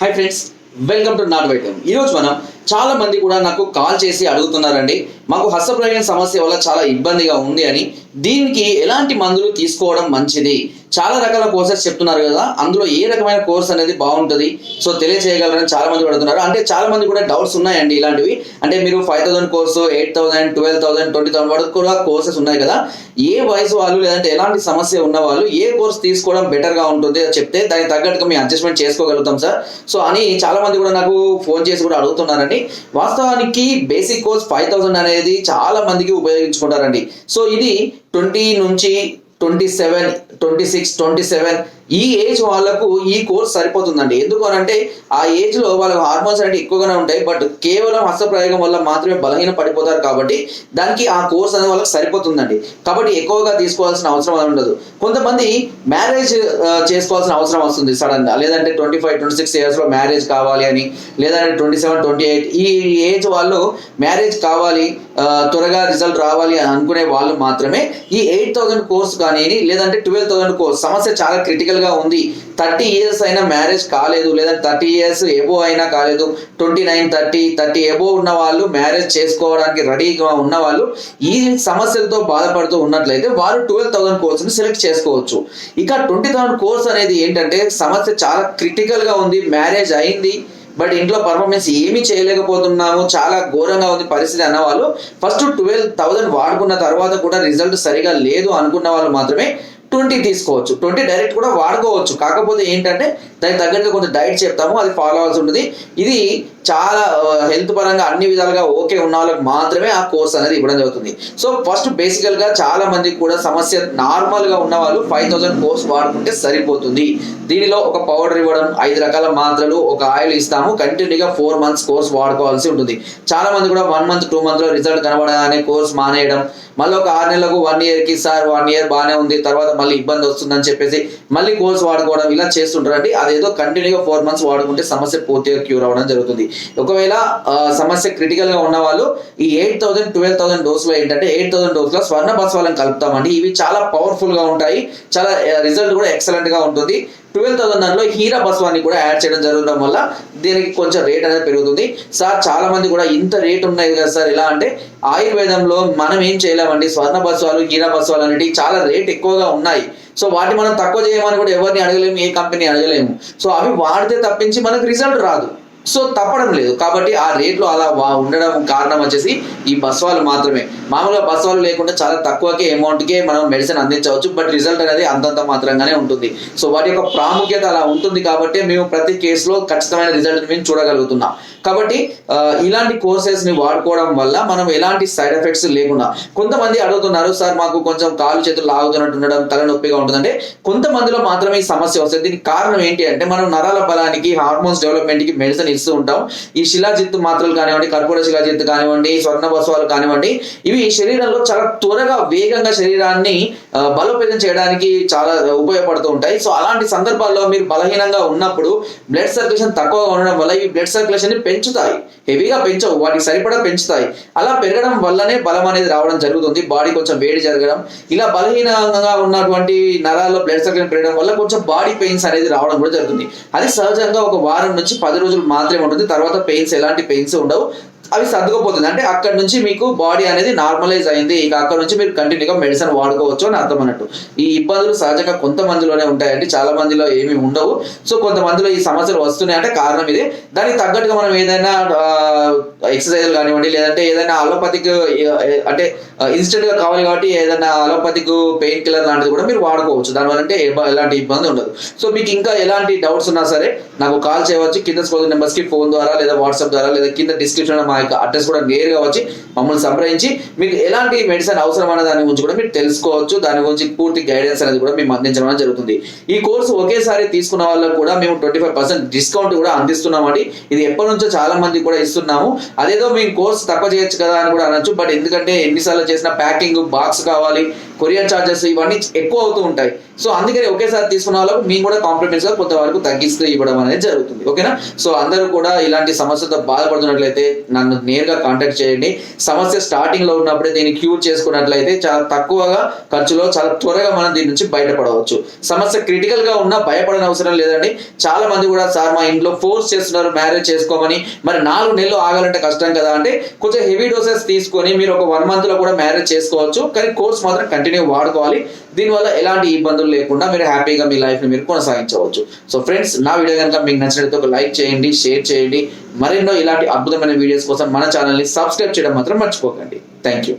Hi friends welcome to నాట్ వైద్యం ఈరోజు మనం చాలా మంది కూడా నాకు కాల్ చేసి అడుగుతున్నారండి. మాకు హస్తప్రయోగం సమస్య వల్ల చాలా ఇబ్బందిగా ఉంది అని. దీనికి ఎలాంటి మందులు తీసుకోవడం మంచిది? చాలా రకాల కోర్సెస్ చెప్తున్నారు కదా. అందులో ఏ రకమైన కోర్స్ అనేది బాగుంటుంది? సో తెలియజేయగలరని చాలా మంది అడుగుతున్నారు. అంటే చాలా మంది కూడా డౌట్స్ ఉన్నాయండి ఇలాంటివి. అంటే మీరు five thousand course eight thousand twelve thousand twenty thousand వరకు కూడా కోర్సెస్ ఉన్నాయి కదా. ఏ వయసు వాళ్ళు లేదంటే ఎలాంటి సమస్య ఉన్న వాళ్ళు ఏ కోర్స్ తీసుకోవడం బెటర్గా ఉంటుంది అని చెప్తే దానికి తగ్గట్టుగా మేము అడ్జస్ట్మెంట్ చేసుకోగలుగుతాం సార్. సో అని చాలా మంది కూడా నాకు ఫోన్ చేసి కూడా అడుగుతున్నారండి. వాస్తవానికి బేసిక్ కోర్స్ ఫైవ్ థౌసండ్ అనేది చాలా మందికి ఉపయోగించుకుంటారండి. సో ఇది ట్వంటీ నుంచి twenty seven twenty six twenty seven ఈ ఏజ్ వాళ్ళకు ఈ కోర్స్ సరిపోతుందండి. ఎందుకు అంటే ఆ ఏజ్లో వాళ్ళకి హార్మోన్స్ అంటే ఎక్కువగానే ఉంటాయి. బట్ కేవలం హస్తప్రయోగం వల్ల మాత్రమే బలహీన పడిపోతారు కాబట్టి దానికి ఆ కోర్స్ అనేది వాళ్ళకి సరిపోతుందండి. కాబట్టి ఎక్కువగా తీసుకోవాల్సిన అవసరం అనేది ఉండదు. కొంతమంది మ్యారేజ్ చేసుకోవాల్సిన అవసరం వస్తుంది సడన్గా. లేదంటే ట్వంటీ ఫైవ్ ట్వంటీ సిక్స్ ఇయర్స్లో మ్యారేజ్ కావాలి అని లేదంటే ట్వంటీ సెవెన్ ట్వంటీ ఎయిట్ ఈ ఏజ్ వాళ్ళు మ్యారేజ్ కావాలి త్వరగా రిజల్ట్ రావాలి అని అనుకునే వాళ్ళు మాత్రమే ఈ ఎయిట్ థౌసండ్ కోర్స్ కానీ లేదంటే ట్వెల్వ్ థౌసండ్ కోర్స్ సమస్య చాలా క్రిటికల్ గా ఉంది. థర్టీ ఇయర్స్ అయినా మ్యారేజ్ కాలేదు. లేదా థర్టీ ఇయర్స్ ఎబో అయినా కాలేదు. Twenty nine thirty thirty above ఉన్న వాళ్ళు మ్యారేజ్ చేసుకోవడానికి రెడీగా ఉన్న వాళ్ళు ఈ సమస్యలతో బాధపడుతూ ఉన్నట్లయితే వారు ట్వెల్వ్ థౌసండ్ కోర్స్ని సెలెక్ట్ చేసుకోవచ్చు. ఇక ట్వంటీ థౌసండ్ కోర్స్ అనేది ఏంటంటే సమస్య చాలా క్రిటికల్గా ఉంది. మ్యారేజ్ అయింది. బట్ ఇంట్లో పర్ఫార్మెన్స్ ఏమీ చేయలేకపోతున్నాము. చాలా ఘోరంగా ఉంది పరిస్థితి అన్న వాళ్ళు ఫస్ట్ ట్వెల్వ్ థౌసండ్ వాడుకున్న తర్వాత కూడా రిజల్ట్ సరిగా లేదు అనుకున్న వాళ్ళు మాత్రమే ట్వంటీ తీసుకోవచ్చు. ట్వంటీ డైరెక్ట్ కూడా వాడుకోవచ్చు. కాకపోతే ఏంటంటే దానికి తగ్గట్టుగా కొంచెం డైట్ చెప్తాము అది ఫాలో అవ్వాల్సి ఉంటుంది. ఇది చాలా హెల్త్ పరంగా అన్ని విధాలుగా ఓకే ఉన్న వాళ్ళకి మాత్రమే ఆ కోర్స్ అనేది ఇవ్వడం జరుగుతుంది. సో ఫస్ట్ బేసికల్గా చాలా మందికి కూడా సమస్య నార్మల్గా ఉన్న వాళ్ళు ఫైవ్ థౌసండ్ కోర్స్ వాడుకుంటే సరిపోతుంది. దీనిలో ఒక పౌడర్ ఇవ్వడం ఐదు రకాల మాత్రలు ఒక ఆయిల్ ఇస్తాము. కంటిన్యూగా ఫోర్ మంత్స్ కోర్స్ వాడుకోవాల్సి ఉంటుంది. చాలా మంది కూడా వన్ మంత్ టూ మంత్లో రిజల్ట్ కనబడగానే కోర్స్ మానేయడం మళ్ళీ ఒక ఆరు నెలలకు వన్ ఇయర్కి సార్ వన్ ఇయర్ బాగానే ఉంది తర్వాత మళ్ళీ ఇబ్బంది వస్తుందని చెప్పేసి మళ్ళీ గోల్స్ వాడుకోవడం ఇలా చేస్తుంటారండి. అదేదో కంటిన్యూగా ఫోర్ మంత్స్ వాడుకుంటే సమస్య పూర్తిగా క్యూర్ అవ్వడం జరుగుతుంది. ఒకవేళ సమస్య క్రిటికల్గా ఉన్న వాళ్ళు ఈ ఎయిట్ థౌసండ్ ట్వెల్వ్ థౌసండ్ డోస్లో ఏంటంటే ఎయిట్ థౌసండ్ డోస్లో స్వర్ణ బస్వాలను కలుపుతామండి. ఇవి చాలా పవర్ఫుల్గా ఉంటాయి. చాలా రిజల్ట్ కూడా ఎక్సలెంట్గా ఉంటుంది. ట్వెల్వ్ థౌసండ్ దాంట్లో హీరా బస్వాన్ని కూడా యాడ్ చేయడం జరగడం వల్ల దీనికి కొంచెం రేట్ అనేది పెరుగుతుంది. సార్ చాలా మంది కూడా ఇంత రేట్ ఉన్నాయి కదా సార్ ఎలా అంటే ఆయుర్వేదంలో మనం ఏం చేయలేమండి. స్వర్ణ బస్వాలు హీరా బస్వాలు అనేటివి చాలా రేట్ ఎక్కువగా ఉన్నాయి. సో వాటి మనం తక్కువ చేయమని కూడా ఎవరిని అడగలేము ఏ కంపెనీ అడగలేము. సో అవి వాడితే తప్పించి మనకు రిజల్ట్ రాదు. సో తప్పడం లేదు. కాబట్టి ఆ రేట్లు అలా ఉండడం కారణం వచ్చేసి ఈ బస్వాలు మాత్రమే. మామూలుగా బస్వాలు లేకుండా చాలా తక్కువకే అమౌంట్కే మనం మెడిసిన్ అందించవచ్చు. బట్ రిజల్ట్ అనేది అంతంత మాత్రంగానే ఉంటుంది. సో వాటి యొక్క ప్రాముఖ్యత అలా ఉంటుంది కాబట్టి మేము ప్రతి కేసులో ఖచ్చితమైన రిజల్ట్ మేము చూడగలుగుతున్నాం. కాబట్టి ఇలాంటి కోర్సెస్ని వాడుకోవడం వల్ల మనం ఎలాంటి సైడ్ ఎఫెక్ట్స్ లేకుండా కొంతమంది అడుగుతున్నారు సార్ మాకు కొంచెం కాలు చేతులు లాగుతున్నట్టు ఉండడం తలనొప్పిగా ఉంటుందంటే కొంతమందిలో మాత్రమే ఈ సమస్య వస్తుంది. దీనికి కారణం ఏంటి అంటే మనం నరాల బలానికి హార్మోన్స్ డెవలప్మెంట్కి మెడిసిన్ ఇస్తూ ఉంటాం. ఈ శిలాజిత్తు మాత్రలు కానివ్వండి కర్పూర శిలాజిత్తు కానివ్వండి స్వర్ణ బస్వాలు కానివ్వండి ఇవి శరీరంలో చాలా త్వరగా వేగంగా శరీరాన్ని బలోపేతం చేయడానికి చాలా ఉపయోగపడుతూ ఉంటాయి. సో అలాంటి సందర్భాల్లో మీరు బలహీనంగా ఉన్నప్పుడు బ్లడ్ సర్క్యులేషన్ తక్కువగా ఉండడం వల్ల ఈ బ్లడ్ సర్క్యులేషన్ని పెంచుతాయి. హెవీగా పెంచవు వాటికి సరిపడా పెంచుతాయి. అలా పెరగడం వల్లనే బలం అనేది రావడం జరుగుతుంది. బాడీ కొంచెం వేడి జరగడం ఇలా బలహీనంగా ఉన్నటువంటి నరాల్లో బ్లడ్ సర్క్యులేషన్ పెరగడం వల్ల కొంచెం బాడీ పెయిన్స్ అనేది రావడం కూడా జరుగుతుంది. అది సహజంగా ఒక వారం నుంచి పది రోజులు మాత్రమే ఉంటుంది. తర్వాత పెయిన్స్ ఎలాంటి పెయిన్స్ ఉండవు. అవి సర్దుకుపోతుంది. అంటే అక్కడ నుంచి మీకు బాడీ అనేది నార్మలైజ్ అయింది. ఇక అక్కడ నుంచి మీరు కంటిన్యూగా మెడిసిన్ వాడుకోవచ్చు అని అర్థం అన్నట్టు. ఈ ఇబ్బందులు సహజంగా కొంతమందిలోనే ఉంటాయండి. చాలా మందిలో ఏమీ ఉండవు. సో కొంతమందిలో ఈ సమస్యలు వస్తున్నాయి అంటే కారణం ఇదే. దానికి తగ్గట్టుగా మనం ఏదైనా ఎక్సర్సైజ్లు కానివ్వండి లేదంటే ఏదైనా అలోపతిక్ అంటే ఇన్స్టెంట్గా కావాలి కాబట్టి ఏదైనా అలోపతిక్ పెయిన్ కిల్లర్ లాంటిది కూడా మీరు వాడుకోవచ్చు. దానివల్ల అంటే ఎలాంటి ఇబ్బంది ఉండదు. సో మీకు ఇంకా ఎలాంటి డౌట్స్ ఉన్నా సరే నాకు కాల్ చేయవచ్చు. కింద స్కూల్ నెంబర్స్కి ఫోన్ ద్వారా లేదా వాట్సాప్ ద్వారా లేదా కింద డిస్క్రిప్షన్ మా యొక్క అడ్రస్ కూడా నేరుగా వచ్చి మమ్మల్ని సంప్రదించి మీకు ఎలాంటి మెడిసిన్ అవసరం అనే దాని గురించి కూడా మీరు తెలుసుకోవచ్చు. దాని గురించి పూర్తి గైడెన్స్ అనేది కూడా మేము అందించడం అనేది జరుగుతుంది. ఈ కోర్సు ఒకేసారి తీసుకున్న వాళ్ళకు కూడా మేము ట్వంటీ ఫైవ్ పర్సెంట్ డిస్కౌంట్ కూడా అందిస్తున్నామండి. ఇది ఎప్పటి నుంచో చాలా మంది కూడా ఇస్తున్నాము. అదేదో మేము కోర్సు తక్కువ చేయొచ్చు కదా అని కూడా అనొచ్చు. బట్ ఎందుకంటే ఎన్నిసార్లు చేసిన ప్యాకింగ్ బాక్స్ కావాలి కొరియర్ ఛార్జెస్ ఇవన్నీ ఎక్కువ అవుతూ ఉంటాయి. సో అందుకని ఒకేసారి తీసుకున్న వాళ్ళకు మేము కూడా కాంప్లిమెంట్స్గా కొంతవరకు తగ్గిస్తూ ఇవ్వడం అనేది జరుగుతుంది. ఓకేనా? సో అందరూ కూడా ఇలాంటి సమస్యతో బాధపడుతున్నట్లయితే నన్ను నేరుగా కాంటాక్ట్ చేయండి. సమస్య స్టార్టింగ్లో ఉన్నప్పుడే దీన్ని క్యూర్ చేసుకున్నట్లయితే చాలా తక్కువగా ఖర్చులో చాలా త్వరగా మనం దీని నుంచి బయటపడవచ్చు. సమస్య క్రిటికల్గా ఉన్నా భయపడని అవసరం లేదండి. చాలా మంది కూడా సార్ మా ఇంట్లో ఫోర్స్ చేస్తున్నారు మ్యారేజ్ చేసుకోమని. మరి నాలుగు నెలలు ఆగాలంటే కష్టం కదా అంటే కొంచెం హెవీ డోసెస్ తీసుకొని మీరు ఒక వన్ మంత్లో కూడా మ్యారేజ్ చేసుకోవచ్చు. కానీ కోర్స్ మాత్రం కంటిన్యూ వాడుకోవాలి. దీనివల్ల ఎలాంటి ఇబ్బందులు లేకుండా మీరు హ్యాపీగా మీ లైఫ్ని మీరు కొనసాగించవచ్చు. సో ఫ్రెండ్స్ నా వీడియో కనుక మీకు నచ్చినట్లయితే ఒక లైక్ చేయండి షేర్ చేయండి. మరెన్నో ఇలాంటి అద్భుతమైన వీడియోస్ కోసం మన ఛానల్ని సబ్స్క్రైబ్ చేయడం మాత్రం మర్చిపోకండి. Thank you